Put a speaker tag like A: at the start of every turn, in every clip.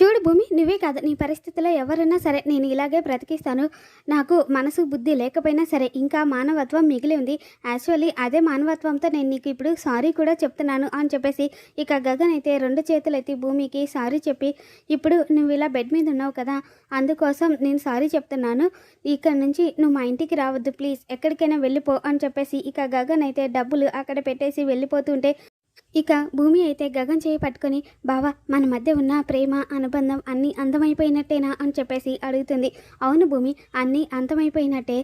A: చూడు భూమి నువ్వే కాదు నీ పరిస్థితిలో ఎవరైనా సరే నేను ఇలాగే బ్రతికిస్తాను. నాకు మనసు బుద్ధి లేకపోయినా సరే ఇంకా మానవత్వం మిగిలి ఉంది. యాక్చువల్లీ అదే మానవత్వంతో నేను నీకు ఇప్పుడు సారీ కూడా చెప్తున్నాను అని చెప్పేసి ఇక గగన్ అయితే రెండు చేతులు ఎత్తి భూమికి సారీ చెప్పి ఇప్పుడు నువ్వు ఇలా బెడ్ మీద ఉన్నావు కదా అందుకోసం నేను సారీ చెప్తున్నాను. ఇక్కడ నుంచి నువ్వు మా ఇంటికి రావద్దు ప్లీజ్ ఎక్కడికైనా వెళ్ళిపో అని చెప్పేసి ఇక గగన్ అయితే డబ్బులు అక్కడ పెట్టేసి వెళ్ళిపోతుంటే ఇక భూమి అయితే గగన్ చేయి పట్టుకొని బావా మన మధ్య ఉన్న ప్రేమ అనుబంధం అన్నీ అందమైపోయినట్టేనా? అని చెప్పేసి అడుగుతుంది. అవును భూమి అన్నీ అంతమైపోయినట్టే.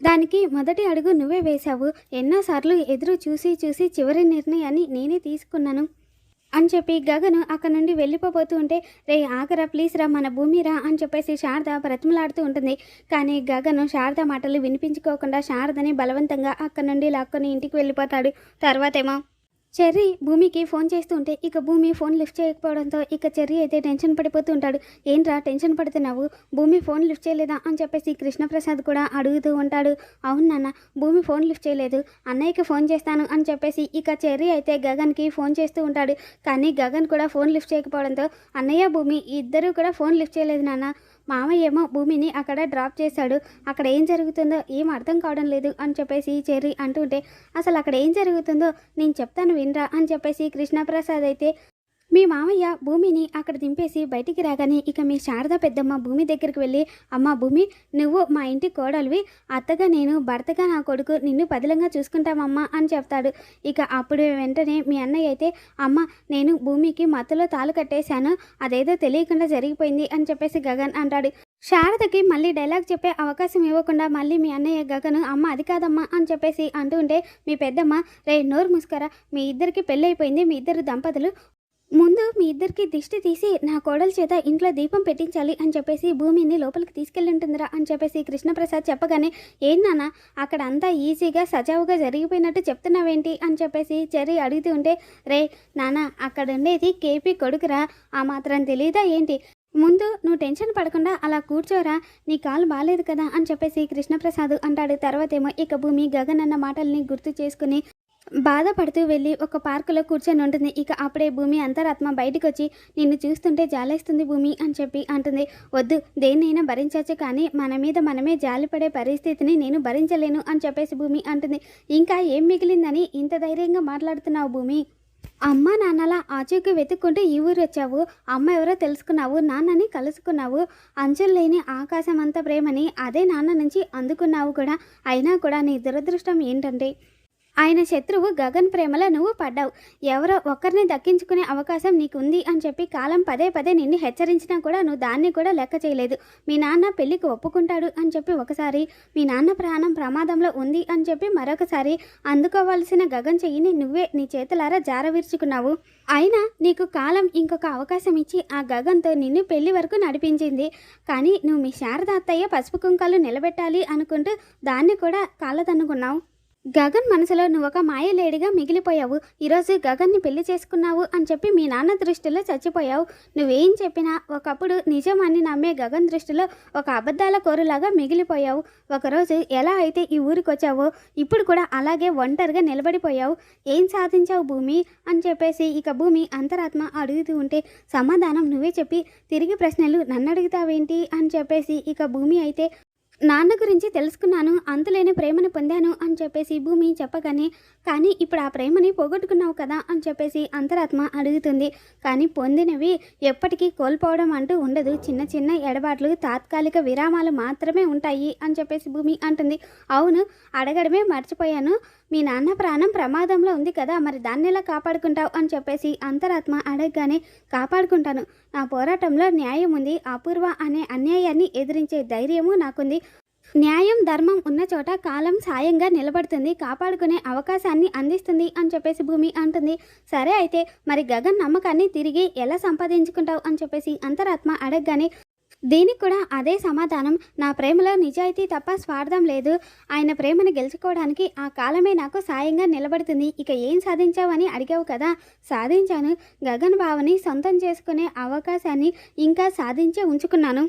A: దానికి మొదటి అడుగు నువ్వే వేశావు. ఎన్నోసార్లు ఎదురు చూసి చూసి చివరి నిర్ణయాన్ని నేనే తీసుకున్నాను. అని చెప్పి గగను అక్కడ నుండి వెళ్ళిపోబోతూ ఉంటే రే ఆగరా ప్లీజ్ రా మన భూమి రా అని చెప్పేసి శారద బ్రతిమలాడుతూ ఉంటుంది. కానీ గగను శారద మాటలు వినిపించుకోకుండా శారదని బలవంతంగా అక్కడ నుండి లాక్కొని ఇంటికి వెళ్ళిపోతాడు. తర్వాతేమో చెర్రీ భూమికి ఫోన్ చేస్తూ ఉంటే ఇక భూమి ఫోన్ లిఫ్ట్ చేయకపోవడంతో ఇక చెర్రీ అయితే టెన్షన్ పడిపోతూ ఉంటాడు ఏంట్రా టెన్షన్ పడుతున్నావు? భూమి ఫోన్ లిఫ్ట్ చేయలేదా? అని చెప్పేసి కృష్ణప్రసాద్ కూడా అడుగుతూ ఉంటాడు. అవును నాన్న భూమి ఫోన్ లిఫ్ట్ చేయలేదు. అన్నయ్యకి ఫోన్ చేస్తాను అని చెప్పేసి ఇక చెర్రీ అయితే గగన్కి ఫోన్ చేస్తూ ఉంటాడు. కానీ గగన్ కూడా ఫోన్ లిఫ్ట్ చేయకపోవడంతో అన్నయ్య భూమి ఇద్దరూ కూడా ఫోన్ లిఫ్ట్ చేయలేదు నాన్న. మామయ్య ఏమో భూమిని అక్కడ డ్రాప్ చేశాడు. అక్కడ ఏం జరుగుతుందో ఏం అర్థం కావడం లేదు అని చెప్పేసి చెర్రీ అంటుంటే అసలు అక్కడ ఏం జరుగుతుందో నేను చెప్తాను వినరా అని చెప్పేసి కృష్ణప్రసాద్ అయితే మీ మామయ్య భూమిని అక్కడ దింపేసి బయటికి రాగానే ఇక మీ శారద పెద్దమ్మ భూమి దగ్గరికి వెళ్ళి అమ్మ భూమి నువ్వు మా ఇంటి కోడలివి. అత్తగా నేను భర్తగా నా కొడుకు నిన్ను పదిలంగా చూసుకుంటామమ్మా అని చెప్తాడు. ఇక అప్పుడు వెంటనే మీ అన్నయ్య అయితే అమ్మ నేను భూమికి మత్తులో తాలు కట్టేశాను. అదేదో తెలియకుండా జరిగిపోయింది అని చెప్పేసి గగన్ అంటాడు. శారదకి మళ్ళీ డైలాగ్ చెప్పే అవకాశం ఇవ్వకుండా మళ్ళీ మీ అన్నయ్య గగను అమ్మ అది కాదమ్మా అని చెప్పేసి అంటూ ఉంటే మీ పెద్దమ్మ రే నోరు ముస్కరా. మీ ఇద్దరికి పెళ్ళైపోయింది మీ ఇద్దరు దంపతులు. ముందు మీ ఇద్దరికి దిష్టి తీసి నా కోడల చేత ఇంట్లో దీపం పెట్టించాలి అని చెప్పేసి భూమిని లోపలికి తీసుకెళ్ళింటుందిరా అని చెప్పేసి కృష్ణప్రసాద్ చెప్పగానే ఏం నాన్న అక్కడ అంతా ఈజీగా సజావుగా జరిగిపోయినట్టు చెప్తున్నావేంటి? అని చెప్పేసి చెర్రీ అడుగుతూ ఉంటే రే నాన్న అక్కడ ఉండేది కేపీ కొడుకురా ఆ మాత్రం తెలియదా ఏంటి? ముందు నువ్వు టెన్షన్ పడకుండా అలా కూర్చోరా నీ కాలు బాగాలేదు కదా? అని చెప్పేసి కృష్ణప్రసాద్ అంటాడు. తర్వాతేమో ఇక భూమి గగన్ అన్న మాటల్ని గుర్తు చేసుకుని బాధపడుతూ వెళ్ళి ఒక పార్కులో కూర్చొని ఉంటుంది. ఇక అప్పుడే భూమి అంతరాత్మ బయటకు వచ్చి నిన్ను చూస్తుంటే జాలేస్తుంది భూమి అని చెప్పి అంటుంది. వద్దు దేన్నైనా భరించవచ్చు కానీ మన మీద మనమే జాలిపడే పరిస్థితిని నేను భరించలేను అని చెప్పేసి భూమి అంటుంది. ఇంకా ఏం మిగిలిందని ఇంత ధైర్యంగా మాట్లాడుతున్నావు భూమి? అమ్మ నాన్నలా ఆచూకీ వెతుక్కుంటూ ఈ ఊరు వచ్చావు. అమ్మ ఎవరో తెలుసుకున్నావు నాన్నని కలుసుకున్నావు. అంచులు లేని ఆకాశం అంత ప్రేమని అదే నాన్న నుంచి అందుకున్నావు కూడా. అయినా కూడా నీ దురదృష్టం ఏంటంటే ఆయన శత్రువు గగన్ ప్రేమలో నువ్వు పడ్డావు. ఎవరో ఒక్కరిని దక్కించుకునే అవకాశం నీకు ఉంది అని చెప్పి కాలం పదే పదే నిన్ను హెచ్చరించినా కూడా నువ్వు దాన్ని కూడా లెక్క చేయలేదు. మీ నాన్న పెళ్ళికి ఒప్పుకుంటాడు అని చెప్పి ఒకసారి మీ నాన్న ప్రాణం ప్రమాదంలో ఉంది అని చెప్పి మరొకసారి అందుకోవాల్సిన గగన్ చెయ్యిని నువ్వే నీ చేతులారా జారవిర్చుకున్నావు. అయినా నీకు కాలం ఇంకొక అవకాశం ఇచ్చి ఆ గగన్తో నిన్ను పెళ్ళి వరకు నడిపించింది. కానీ నువ్వు మీ శారద అత్తయ్య పసుపు కుంకాలు నిలబెట్టాలి అనుకుంటూ దాన్ని కూడా కాళ్ళదన్నుకున్నావు గగన్ మనసులో నువ్వు ఒక మాయలేడిగా మిగిలిపోయావు. ఈరోజు గగన్ని పెళ్ళి చేసుకున్నావు అని చెప్పి మీ నాన్న దృష్టిలో చచ్చిపోయావు. నువ్వేం చెప్పినా ఒకప్పుడు నిజం అని నమ్మే గగన్ దృష్టిలో ఒక అబద్ధాల కోరులాగా మిగిలిపోయావు. ఒకరోజు ఎలా అయితే ఈ ఊరికి వచ్చావో ఇప్పుడు కూడా అలాగే ఒంటరిగా నిలబడిపోయావు. ఏం సాధించావు భూమి? అని చెప్పేసి ఇక భూమి అంతరాత్మ అడుగుతూ ఉంటే సమాధానం నువ్వే చెప్పి తిరిగి ప్రశ్నలు నన్ను అడుగుతావేంటి అని చెప్పేసి ఇక భూమి అయితే నాన్న గురించి తెలుసుకున్నాను అంతులేని ప్రేమను పొందాను అని చెప్పేసి భూమి చెప్పగానే కానీ ఇప్పుడు ఆ ప్రేమని పోగొట్టుకున్నావు కదా అని చెప్పేసి అంతరాత్మ అడుగుతుంది. కానీ పొందినవి ఎప్పటికీ కోల్పోవడం అంటూ ఉండదు. చిన్న చిన్న ఎడబాట్లు తాత్కాలిక విరామాలు మాత్రమే ఉంటాయి అని చెప్పేసి భూమి అంటుంది. అవును అడగడమే మర్చిపోయాను. మీ నాన్న ప్రాణం ప్రమాదంలో ఉంది కదా మరి దాన్ని ఎలా కాపాడుకుంటావు అని చెప్పేసి అంతరాత్మ అడగగానే కాపాడుకుంటాను. నా పోరాటంలో న్యాయం ఉంది. అపూర్వ అనే అన్యాయాన్ని ఎదిరించే ధైర్యము నాకుంది. న్యాయం ధర్మం ఉన్న చోట కాలం సాయంగా నిలబడుతుంది. కాపాడుకునే అవకాశాన్ని అందిస్తుంది అని చెప్పేసి భూమి అంటుంది. సరే అయితే మరి గగన్ నమ్మకాన్ని తిరిగి ఎలా సంపాదించుకుంటావు అని చెప్పేసి అంతరాత్మ అడగగానే దీనికి కూడా అదే సమాధానం. నా ప్రేమలో నిజాయితీ తప్ప స్వార్థం లేదు. ఆయన ప్రేమను గెలుచుకోవడానికి ఆ కాలమే నాకు సాయంగా నిలబడుతుంది. ఇక ఏం సాధించావని అడిగావు కదా? సాధించాను. గగన్ బావని సొంతం చేసుకునే అవకాశాన్ని ఇంకా సాధించే ఉంచుకున్నాను.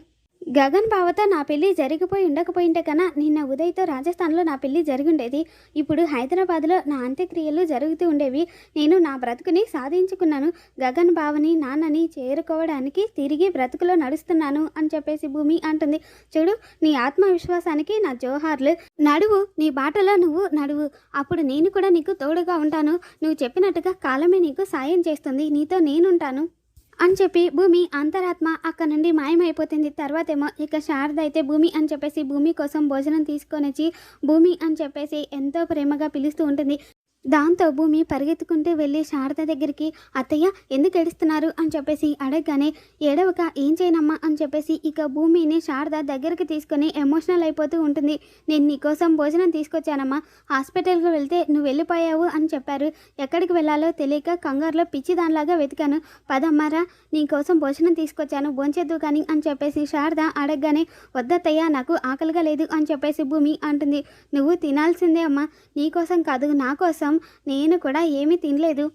A: గగన్ బావతో నా పెళ్ళి జరిగిపోయి ఉండకపోయింటే కన్నా నిన్న ఉదయ్తో రాజస్థాన్లో నా పెళ్ళి జరిగిండేది. ఇప్పుడు హైదరాబాద్లో నా అంత్యక్రియలు జరుగుతూ ఉండేవి. నేను నా బ్రతుకుని సాధించుకున్నాను. గగన్ బావని నాన్నని చేరుకోవడానికి తిరిగి బ్రతుకులో నడుస్తున్నాను అని చెప్పేసి భూమి అంటుంది. చూడు నీ ఆత్మవిశ్వాసానికి నా జోహార్లు. నడువు నీ బాటలో నువ్వు నడువు. అప్పుడు నేను కూడా నీకు తోడుగా ఉంటాను. నువ్వు చెప్పినట్టుగా కాలమే నీకు సాయం చేస్తుంది. నీతో నేనుంటాను. అని చెప్పి భూమి అంతరాత్మ అక్కడ నుండి మాయమైపోతుంది. తర్వాతేమో ఇక శారద అయితే భూమి అని చెప్పేసి భూమి కోసం భోజనం తీసుకొని వచ్చి భూమి అని చెప్పేసి ఎంతో ప్రేమగా పిలుస్తూ ఉంటుంది. దాంతో భూమి పరిగెత్తుకుంటూ వెళ్ళి శారద దగ్గరికి అత్తయ్య ఎందుకు ఏడుస్తున్నారు? అని చెప్పేసి అడగగానే ఏడవక ఏం చేయనమ్మా? అని చెప్పేసి ఇక భూమిని శారద దగ్గరికి తీసుకొని ఎమోషనల్ అయిపోతూ ఉంటుంది. నేను నీకోసం భోజనం తీసుకొచ్చానమ్మా. హాస్పిటల్కి వెళ్తే నువ్వు వెళ్ళిపోయావు అని చెప్పారు. ఎక్కడికి వెళ్ళాలో తెలియక కంగారులో పిచ్చి దానిలాగా వెతికాను. పదమ్మారా నీకోసం భోజనం తీసుకొచ్చాను. భోంచేద్దు కానీ అని చెప్పేసి శారద అడగగానే వద్దత్తయ్య నాకు ఆకలిగా లేదు అని చెప్పేసి భూమి అంటుంది. నువ్వు తినాల్సిందే అమ్మా. నీకోసం కాదు నా కోసం నేను కూడా ఏమీ తినలేదు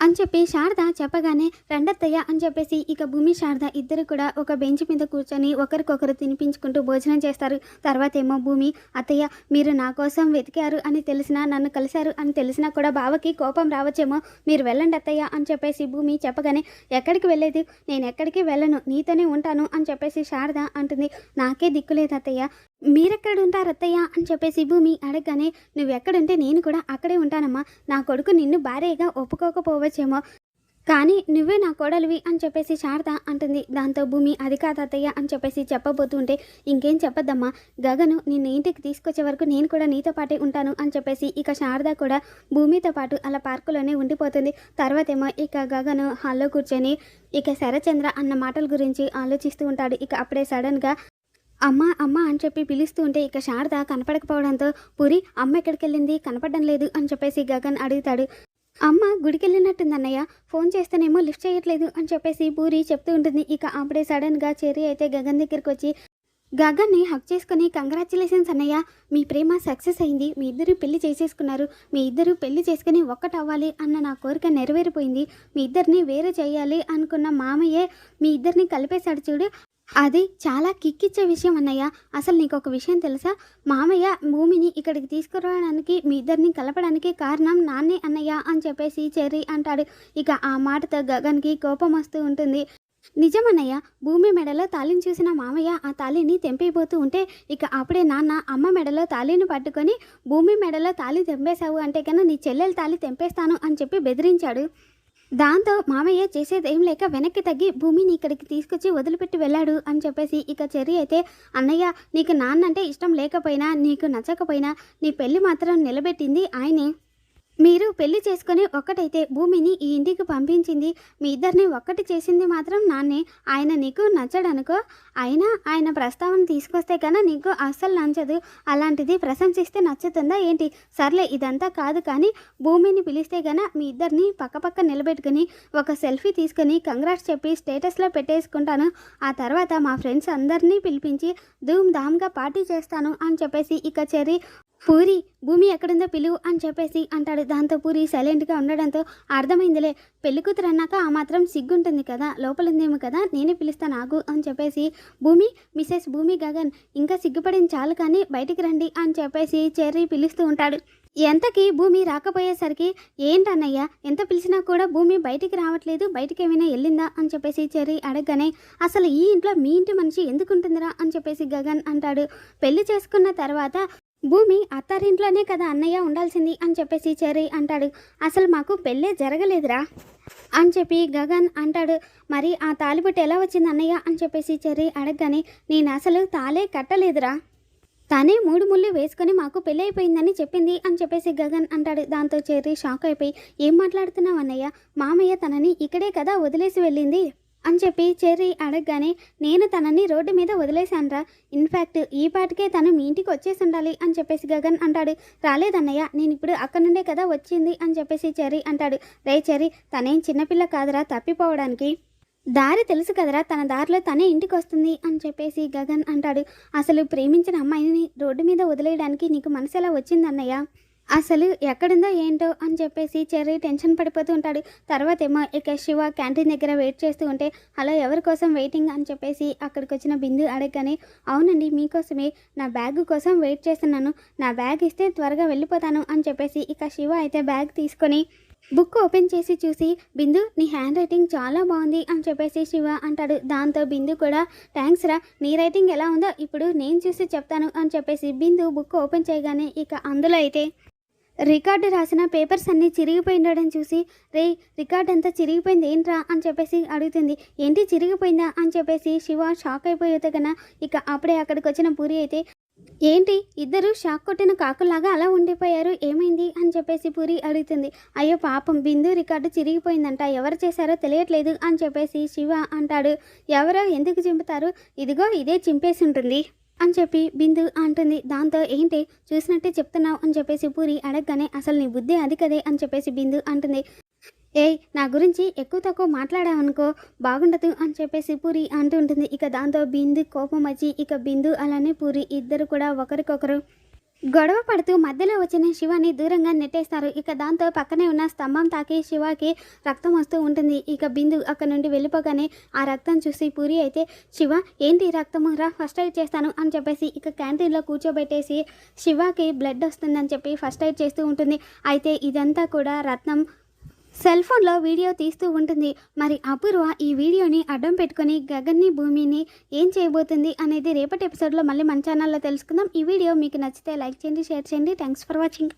A: అని చెప్పి శారద చెప్పగానే రెండత్తయ్య అని చెప్పేసి ఇక భూమి శారద ఇద్దరు కూడా ఒక బెంచ్ మీద కూర్చొని ఒకరికొకరు తినిపించుకుంటూ భోజనం చేస్తారు. తర్వాత ఏమో భూమి అత్తయ్య మీరు నా కోసం వెతికారు అని తెలిసినా నన్ను కలిశారు అని తెలిసినా కూడా బావకి కోపం రావచ్చేమో మీరు వెళ్ళండి అత్తయ్య అని చెప్పేసి భూమి చెప్పగానే ఎక్కడికి వెళ్ళేది? నేను ఎక్కడికి వెళ్ళను నీతోనే ఉంటాను అని చెప్పేసి శారద అంటుంది. నాకే దిక్కులేదు అత్తయ్య మీరెక్కడుంటారు అత్తయ్య అని చెప్పేసి భూమి అడగగానే నువ్వెక్కడుంటే నేను కూడా అక్కడే ఉంటానమ్మా. నా కొడుకు నిన్ను భార్యగా ఒప్పుకోకపోవచ్చేమో. కానీ నువ్వే నా కోడలివి అని చెప్పేసి శారద అంటుంది. దాంతో భూమి అది కాదు అత్తయ్య అని చెప్పేసి చెప్పబోతుంటే ఇంకేం చెప్పొద్దమ్మా. గగను నిన్ను ఇంటికి తీసుకొచ్చే వరకు నేను కూడా నీతో పాటే ఉంటాను అని చెప్పేసి ఇక శారద కూడా భూమితో పాటు అలా పార్కులోనే ఉండిపోతుంది. తర్వాతేమో ఇక గగను హాల్లో కూర్చొని ఇక శరచంద్ర అన్న మాటల గురించి ఆలోచిస్తూ ఉంటాడు. ఇక అప్పుడే సడన్గా అమ్మ అమ్మ అని చెప్పి పిలుస్తూ ఉంటే ఇక శారద కనపడకపోవడంతో పూరి అమ్మ ఎక్కడికి వెళ్ళింది కనపడడం లేదు అని చెప్పేసి గగన్ అడుగుతాడు. అమ్మ గుడికి వెళ్ళినట్టుంది అన్నయ్య ఫోన్ చేస్తేనేమో లిఫ్ట్ చేయట్లేదు అని చెప్పేసి పూరి చెప్తూ ఉంటుంది. ఇక అప్పుడే సడన్గా చెర్రీ అయితే గగన్ దగ్గరికి వచ్చి గగన్ని హక్ చేసుకుని కంగ్రాచులేషన్స్ అన్నయ్య. మీ ప్రేమ సక్సెస్ అయింది. మీ ఇద్దరు పెళ్ళి చేసేసుకున్నారు. మీ ఇద్దరు పెళ్ళి చేసుకుని ఒక్కటవ్వాలి అన్న నా కోరిక నెరవేరిపోయింది. మీ ఇద్దరిని వేరే చేయాలి అనుకున్న మామయ్యే మీ ఇద్దరిని కలిపేశాడు చూడు. అది చాలా కిక్కిచ్చే విషయం అన్నయ్య. అసలు నీకు ఒక విషయం తెలుసా? మామయ్య భూమిని ఇక్కడికి తీసుకురావడానికి మీ ఇద్దరిని కలపడానికి కారణం నాన్నే అన్నయ్య అని చెప్పేసి చెర్రీ అంటాడు. ఇక ఆ మాటతో గగన్కి కోపం వస్తూ ఉంటుంది. నిజమన్నయ్య భూమి మెడలో తాళిని చూసిన మామయ్య ఆ తాళిని తెంపిపోతూ ఉంటే ఇక అప్పుడే నాన్న అమ్మ మెడలో తాళిని పట్టుకొని భూమి మెడలో తాళి తెంపేశావు అంటే కన్నా నీ చెల్లెలు తాళి తెంపేస్తాను అని చెప్పి బెదిరించాడు. దాంతో మామయ్య చేసేదేం లేక వెనక్కి తగ్గి భూమిని ఇక్కడికి తీసుకొచ్చి వదిలిపెట్టి వెళ్ళాడు అని చెప్పేసి ఇక చెర్రి అయితే అన్నయ్య నీకు నాన్నంటే ఇష్టం లేకపోయినా నీకు నచ్చకపోయినా నీ పెళ్ళి మాత్రం నిలబెట్టింది ఆయనే. మీరు పెళ్ళి చేసుకుని ఒక్కటైతే భూమిని ఈ ఇంటికి పంపించింది. మీ ఇద్దరిని ఒక్కటి చేసింది మాత్రం నాన్నే. ఆయన నీకు నచ్చడనుకో. అయినా ఆయన ప్రస్తావన తీసుకొస్తే కన్నా నీకు అస్సలు నచ్చదు. అలాంటిది ప్రశంసిస్తే నచ్చుతుందా ఏంటి? సర్లే ఇదంతా కాదు కానీ భూమిని పిలిస్తే గన మీ ఇద్దరిని పక్కపక్క నిలబెట్టుకుని ఒక సెల్ఫీ తీసుకొని కంగ్రాట్స్ చెప్పి స్టేటస్లో పెట్టేసుకుంటాను. ఆ తర్వాత మా ఫ్రెండ్స్ అందరినీ పిలిపించి ధూమ్ ధామ్గా పార్టీ చేస్తాను అని చెప్పేసి ఇక చెరి పూరి భూమి ఎక్కడుందో పిలువు అని చెప్పేసి అంటాడు. దాంతో పూరి సైలెంట్గా ఉండడంతో అర్థమైందిలే పెళ్ళి కూతురు అన్నాక ఆ మాత్రం సిగ్గుంటుంది కదా లోపలుందేమో కదా నేనే పిలుస్తాను ఆగు అని చెప్పేసి భూమి మిసెస్ భూమి గగన్ ఇంకా సిగ్గుపడింది చాలు కానీ బయటికి రండి అని చెప్పేసి చెర్రీ పిలుస్తూ ఉంటాడు. ఎంతకి భూమి రాకపోయేసరికి ఏంటన్నయ్య ఎంత పిలిచినా కూడా భూమి బయటికి రావట్లేదు బయటికి ఏమైనా వెళ్ళిందా? అని చెప్పేసి చెర్రీ అడగగానే అసలు ఈ ఇంట్లో మీ ఇంటి మనిషి ఎందుకు ఉంటుందిరా అని చెప్పేసి గగన్ అంటాడు. పెళ్ళి చేసుకున్న తర్వాత భూమి అత్తారింట్లోనే కదా అన్నయ్య ఉండాల్సింది అని చెప్పేసి చెర్రీ అంటాడు. అసలు మాకు పెళ్ళే జరగలేదురా అని చెప్పి గగన్ అంటాడు. మరి ఆ తాలిబొట్టు ఎలా వచ్చింది అన్నయ్య అని చెప్పేసి చెర్రీ అడగగానే నేను అసలు తాలే కట్టలేదురా. తనే మూడు ముళ్ళు వేసుకొని మాకు పెళ్ళి అయిపోయిందని చెప్పింది అని చెప్పేసి గగన్ అంటాడు. దాంతో చెర్రీ షాక్ అయిపోయి ఏం మాట్లాడుతున్నావు అన్నయ్య? మామయ్య తనని ఇక్కడే కదా వదిలేసి వెళ్ళింది. అని చెప్పి చెర్రీ అడగగానే నేను తనని రోడ్డు మీద వదిలేశానురా. ఇన్ఫ్యాక్ట్ ఈ పాటికే తను మీ ఇంటికి వచ్చేసి ఉండాలి అని చెప్పేసి గగన్ అంటాడు. రాలేదన్నయ్య నేను ఇప్పుడు అక్కడ నుండే కదా వచ్చింది అని చెప్పేసి చెర్రీ అంటాడు. రే చెర్రీ తనేం చిన్నపిల్ల కాదురా తప్పిపోవడానికి. దారి తెలుసు కదరా తన దారిలో తనే ఇంటికి వస్తుంది అని చెప్పేసి గగన్ అంటాడు. అసలు ప్రేమించిన అమ్మాయిని రోడ్డు మీద వదిలేయడానికి నీకు మనసు ఎలా వచ్చింది అన్నయ్య అసలు ఎక్కడుందో ఏంటో అని చెప్పేసి చెర్రీ టెన్షన్ పడిపోతూ ఉంటాడు. తర్వాత ఏమో ఇక శివ క్యాంటీన్ దగ్గర వెయిట్ చేస్తూ ఉంటే హలో ఎవరి కోసం వెయిటింగ్? అని చెప్పేసి అక్కడికి వచ్చిన బిందు అడగగానే అవునండి మీకోసమే. నా బ్యాగ్ కోసం వెయిట్ చేస్తున్నాను. నా బ్యాగ్ ఇస్తే త్వరగా వెళ్ళిపోతాను. అని చెప్పేసి ఇక శివ అయితే బ్యాగ్ తీసుకొని బుక్ ఓపెన్ చేసి చూసి బిందు నీ హ్యాండ్ రైటింగ్ చాలా బాగుంది. అని చెప్పేసి శివ అంటాడు. దాంతో బిందు కూడా థ్యాంక్స్ రా నీ రైటింగ్ ఎలా ఉందో ఇప్పుడు నేను చూసి చెప్తాను. అని చెప్పేసి బిందు బుక్ ఓపెన్ చేయగానే ఇక అందులో అయితే రికార్డు రాసిన పేపర్స్ అన్నీ చిరిగిపోయిండడం చూసి రే రికార్డ్ అంతా చిరిగిపోయింది ఏంట్రా? అని చెప్పేసి అడుగుతుంది. ఏంటి చిరిగిపోయిందా? అని చెప్పేసి శివ షాక్ అయిపోయేది కన్నా ఇక అప్పుడే అక్కడికి వచ్చిన పూరి అయితే ఏంటి ఇద్దరు షాక్ కొట్టిన కాకులాగా అలా ఉండిపోయారు? ఏమైంది? అని చెప్పేసి పూరి అడుగుతుంది. అయ్యో పాపం బిందు రికార్డు చిరిగిపోయిందంట. ఎవరు చేశారో తెలియట్లేదు అని చెప్పేసి శివ అంటాడు. ఎవరో ఎందుకు చింపుతారు? ఇదిగో ఇదే చింపేసి ఉంటుంది అని చెప్పి బిందు అంటుంది. దాంతో ఏంటి? చూసినట్టే చెప్తున్నావు అని చెప్పేసి పూరి అడగగానే అసలు నీ బుద్ధి అది కదే అని చెప్పేసి బిందు అంటుంది. ఏయ్ నా గురించి ఎక్కువ తక్కువ మాట్లాడావనుకో బాగుండదు అని చెప్పేసి పూరి అంటూ ఉంటుంది ఇక దాంతో బిందు కోపం వచ్చి ఇక బిందు అలానే పూరి ఇద్దరు కూడా ఒకరికొకరు గొడవ పడుతూ మధ్యలో వచ్చిన శివాని దూరంగా నెట్టేస్తారు. ఇక దాంతో పక్కనే ఉన్న స్తంభం తాకి శివాకి రక్తం వస్తూ ఉంటుంది. ఇక బిందు అక్కడ నుండి వెళ్ళిపోగానే ఆ రక్తం చూసి పూరి అయితే శివ ఏంటి రక్తము? రా ఫస్ట్ ఎయిడ్ చేస్తాను అని చెప్పేసి ఇక క్యాంటీన్లో కూర్చోబెట్టేసి శివాకి బ్లడ్ వస్తుందని చెప్పి ఫస్ట్ ఎయిడ్ చేస్తూ ఉంటుంది. అయితే ఇదంతా కూడా రత్నం సెల్ ఫోన్లో వీడియో తీస్తూ ఉంటుంది. మరి అపూర్వ ఈ వీడియోని అడ్డం పెట్టుకొని గగన్ని భూమిని ఏం చేయబోతుంది అనేది రేపటి ఎపిసోడ్లో మళ్ళీ మన ఛానల్లో తెలుసుకుందాం. ఈ వీడియో మీకు నచ్చితే లైక్ చేయండి షేర్ చేయండి. Thanks for watching